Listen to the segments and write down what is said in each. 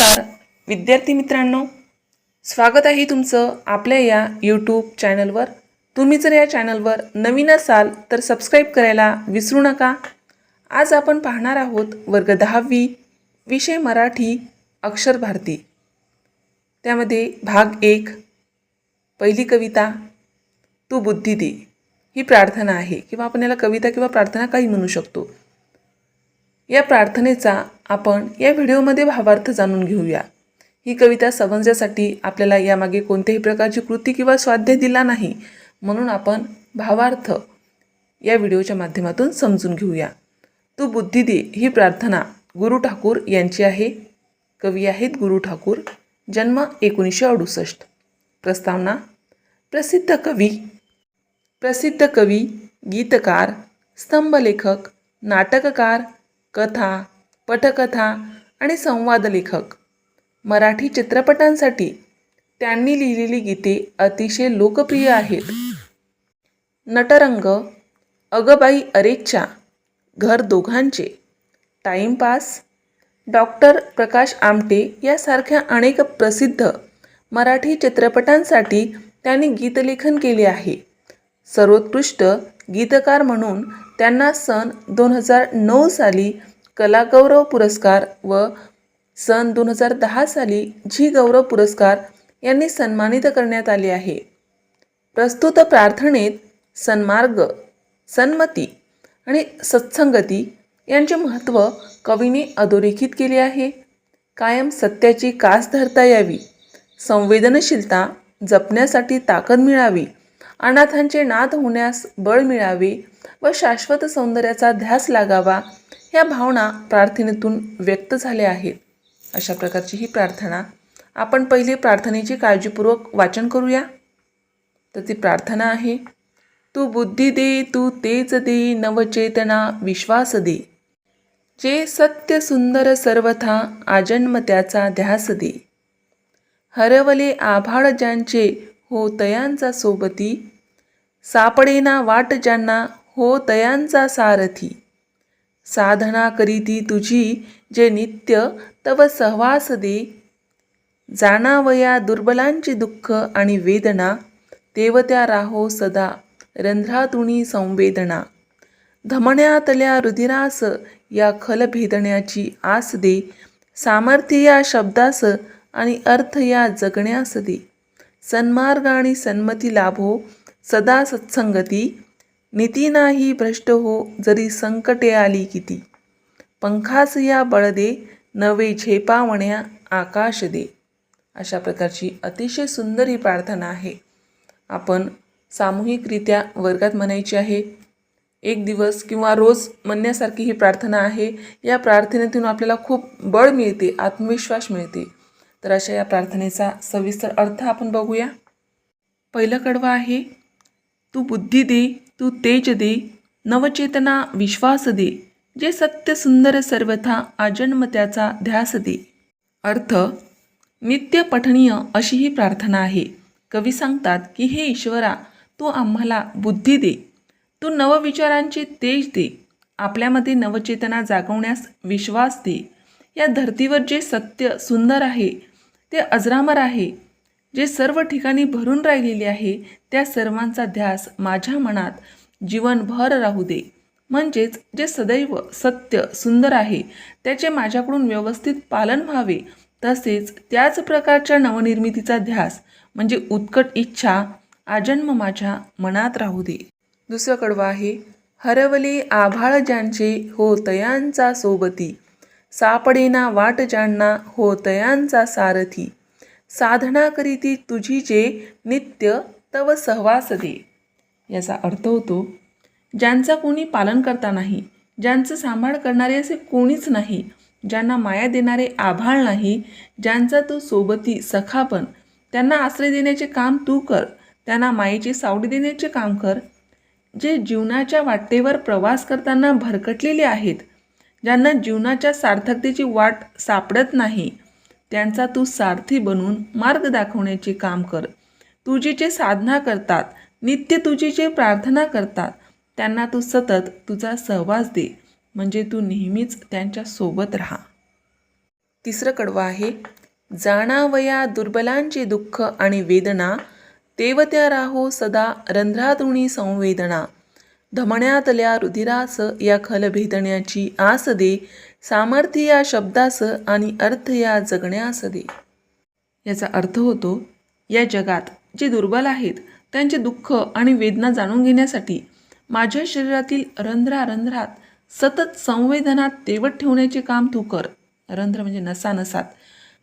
नमस्कार. विद्यार्थी मित्रांनो स्वागत आहे तुमचं आपल्या या यूट्यूब चॅनलवर तुम्ही जर या चॅनलवर नवीन असाल तर सबस्क्राईब करायला विसरू नका. आज आपण पाहणार आहोत वर्ग दहावी विषय मराठी अक्षर भारती. त्यामध्ये भाग एक पहिली कविता तू बुद्धी दे. ही प्रार्थना आहे किंवा आपण याला कविता किंवा प्रार्थना काही म्हणू शकतो. या प्रार्थनेचा आपण या व्हिडिओमध्ये भावार्थ जाणून घेऊया. ही कविता समजण्यासाठी आपल्याला यामागे कोणत्याही प्रकारची कृती किंवा स्वाध्याय दिला नाही म्हणून आपण भावार्थ या व्हिडिओच्या माध्यमातून समजून घेऊया. तू बुद्धी दे ही प्रार्थना गुरु ठाकूर यांची आहे. कवी आहेत गुरु ठाकूर जन्म एकोणीसशे अडुसष्ट. प्रस्तावना प्रसिद्ध कवी प्रसिद्ध कवी गीतकार स्तंभलेखक नाटककार कथा पटकथा आणि संवाद लेखक. मराठी चित्रपटांसाठी त्यांनी लिहिलेली गीते अतिशय लोकप्रिय आहेत. नटरंग अगबाई अरेच्या घर दोघांचे टाईमपास डॉक्टर प्रकाश आमटे यासारख्या अनेक प्रसिद्ध मराठी चित्रपटांसाठी त्यांनी गीतलेखन केले आहे. सर्वोत्कृष्ट गीतकार म्हणून त्यांना सन दोन हजार नऊ साली कलागौरव पुरस्कार व सन दोन हजार दहा साली झी गौरव पुरस्कार यांनी सन्मानित करण्यात आले आहे. प्रस्तुत प्रार्थनेत सन्मार्ग सन्मती आणि सत्संगती यांचे महत्त्व कवीने अधोरेखित केले आहे. कायम सत्याची कास धरता यावी संवेदनशीलता जपण्यासाठी ताकद मिळावी अनाथांचे नाद होण्यास बळ मिळावे व शाश्वत सौंदर्याचा ध्यास लागावा ह्या भावना प्रार्थनेतून व्यक्त झाल्या आहेत. अशा प्रकारची ही प्रार्थना. आपण पहिले प्रार्थनेची काळजीपूर्वक वाचन करूया. तर ती प्रार्थना आहे तू बुद्धी दे तू तेज दे नवचेतना विश्वास दे. जे सत्य सुंदर सर्वथा आजन्म त्याचा ध्यास दे. हरवले आभाळ ज्यांचे हो तयांचा सोबती सापडेना वाट ज्यांना हो तयांचा सारथी. साधना करीती तुझी जे नित्य तव सहवास दे. जाणावया दुर्बलांची दुःख आणि वेदना तेवत्या राहो सदा रंध्रातुणी संवेदना. धमण्यातल्या रुधिरास या खल भेदण्याची आस दे. सामर्थ्य या शब्दास आणि अर्थ या जगण्यास दे. सन्मार्ग आणि सन्मती लाभो सदा सत्संगती. नीती नाही भ्रष्ट हो जरी संकटे आली किती. पंखास या बळ दे नवे झेपावण्या आकाश दे. अशा प्रकारची अतिशय सुंदर ही प्रार्थना आहे. आपण सामूहिकरित्या वर्गात म्हणायची आहे एक दिवस किंवा रोज म्हणण्यासारखी ही प्रार्थना आहे या प्रार्थनेतून आपल्याला खूप बळ मिळते आत्मविश्वास मिळते. तर अशा या प्रार्थनेचा सविस्तर अर्थ आपण बघूया. पहिलं कडवं आहे तू बुद्धी दे तू तेज दे नवचेतना विश्वास दे जे सत्य सुंदर सर्वथा आजन्म त्याचा ध्यास दे. अर्थ नित्य पठणीय अशी ही प्रार्थना आहे. कवी सांगतात की हे ईश्वरा तू आम्हाला बुद्धी दे. तू नवविचारांचे तेज दे. आपल्यामध्ये नवचेतना जागवण्यास विश्वास दे. या धर्तीवर जे सत्य सुंदर आहे ते अजरामर आहे. जे सर्व ठिकाणी भरून राहिलेली आहे त्या सर्वांचा ध्यास माझ्या मनात जीवनभर राहू दे. म्हणजेच जे सदैव सत्य सुंदर आहे त्याचे माझ्याकडून व्यवस्थित पालन व्हावे तसेच त्याच प्रकारच्या नवनिर्मितीचा ध्यास म्हणजे उत्कट इच्छा आजन्म माझ्या मनात राहू दे. दुसरं कडवं आहे हरवले आभाळ ज्यांचे हो तयांचा सोबती सापडेना वाट ज्यांना हो तयांचा सारथी साधना करीती तुझी जे नित्य तव सहवास दे याचा अर्थ होतो ज्यांचा कोणी पालन करता नाही ज्यांचं सांभाळ करणारे असे कोणीच नाही ज्यांना माया देणारे आभाळ नाही ज्यांचा तू सोबती सखापण त्यांना आश्रय देण्याचे काम तू कर त्यांना मायेची सावडी देण्याचे काम कर. जे जीवनाच्या वाटेवर प्रवास करताना भरकटलेले आहेत ज्यांना जीवनाच्या सार्थकतेची वाट सापडत नाही त्यांचा तू सारथी बनून मार्ग दाखवण्याचे काम कर. तुझी जे साधना करतात नित्य तुझी जे प्रार्थना करतात त्यांना तू सतत तुझा सहवास दे. म्हणजे तू नेहमीच त्यांच्यासोबत राहा. तिसरं कडवं आहे जाणावया दुर्बलांचे दुःख आणि वेदना तेवत्या राहो सदा रंध्रातुणी संवेदना. धमण्यातल्या रुधिरास या खलभेदण्याची आस दे सामर्थ्य या शब्दास आणि अर्थ या जगण्यास दे याचा अर्थ होतो या जगात जे दुर्बल आहेत त्यांचे दुःख आणि वेदना जाणून घेण्यासाठी माझ्या शरीरातील रंध्रारंध्रात सतत संवेदनात तेवत ठेवण्याचे काम तू कर. रंध्र म्हणजे नसा नसात.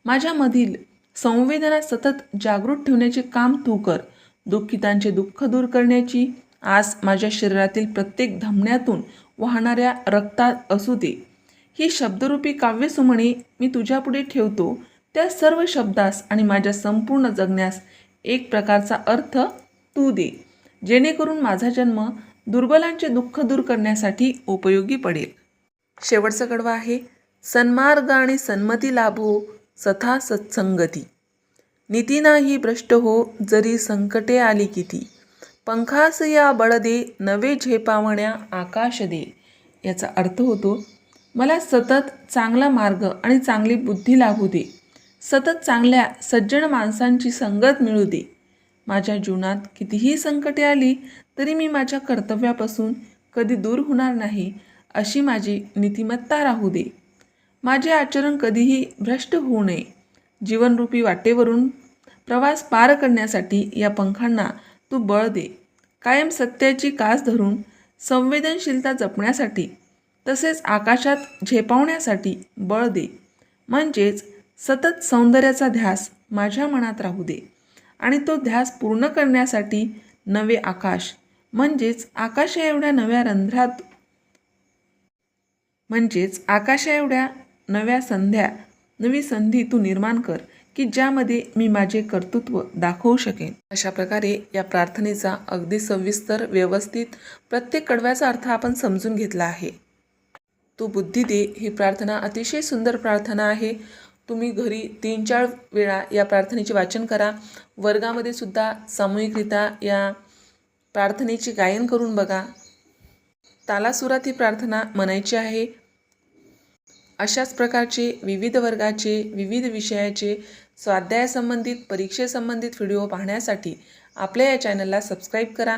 माझ्यामधील संवेदना सतत जागृत ठेवण्याचे काम तू कर. दुःखितांचे दुःख दूर करण्याची आस माझ्या शरीरातील प्रत्येक धमन्यातून वाहणाऱ्या रक्तात असू दे. ही शब्दरूपी काव्यसुमणी मी तुझ्यापुढे ठेवतो. त्या सर्व शब्दास आणि माझ्या संपूर्ण जगण्यास एक प्रकारचा अर्थ तू दे. जेणेकरून माझा जन्म दुर्बलांचे दुःख दूर करण्यासाठी उपयोगी पडेल. शेवटचं कडवं आहे सन्मार्ग आणि सन्मती लाभो सथा सत्संगती. नीती नाही भ्रष्ट हो जरी संकटे आली किती. पंखास या बळ दे नवे झेपावण्या आकाश दे. याचा अर्थ होतो मला सतत चांगला मार्ग आणि चांगली बुद्धी लाभू दे. सतत चांगल्या सज्जन माणसांची संगत मिळू दे. माझ्या जीवनात कितीही संकटे आली तरी मी माझ्या कर्तव्यापासून कधी दूर होणार नाही अशी माझी नीतिमत्ता राहू दे. माझे आचरण कधीही भ्रष्ट होऊ नये. जीवनरूपी वाटेवरून प्रवास पार करण्यासाठी या पंखांना तू बळ दे. कायम सत्याची कास धरून संवेदनशीलता जपण्यासाठी तसेच आकाशात झेपावण्यासाठी बळ दे. म्हणजेच सतत सौंदर्याचा ध्यास माझ्या मनात राहू दे. आणि तो ध्यास पूर्ण करण्यासाठी नवे आकाश म्हणजेच आकाशा एवढ्या नव्या रंध्रात म्हणजेच आकाशा एवढ्या नव्या संध्या नवी संधी तू निर्माण कर की ज्यामध्ये मी माझे कर्तृत्व दाखवू शकेन. अशा प्रकारे या प्रार्थनेचा अगदी सविस्तर व्यवस्थित प्रत्येक कडव्याचा अर्थ आपण समजून घेतला आहे. तू बुद्धी दे ही प्रार्थना अतिशय सुंदर प्रार्थना आहे. तुम्ही घरी तीन चार वेळा या प्रार्थनेचे वाचन करा. वर्गामध्ये सुद्धा सामूहिकरित्या या प्रार्थनेचे गायन करून बघा. तालासुरात ही प्रार्थना म्हणायची आहे. अशाच प्रकारचे विविध वर्गाचे विविध विषयाचे स्वाध्यायासंबंधित परीक्षेसंबंधित व्हिडिओ पाहण्यासाठी आपल्या या चॅनलला सबस्क्राईब करा.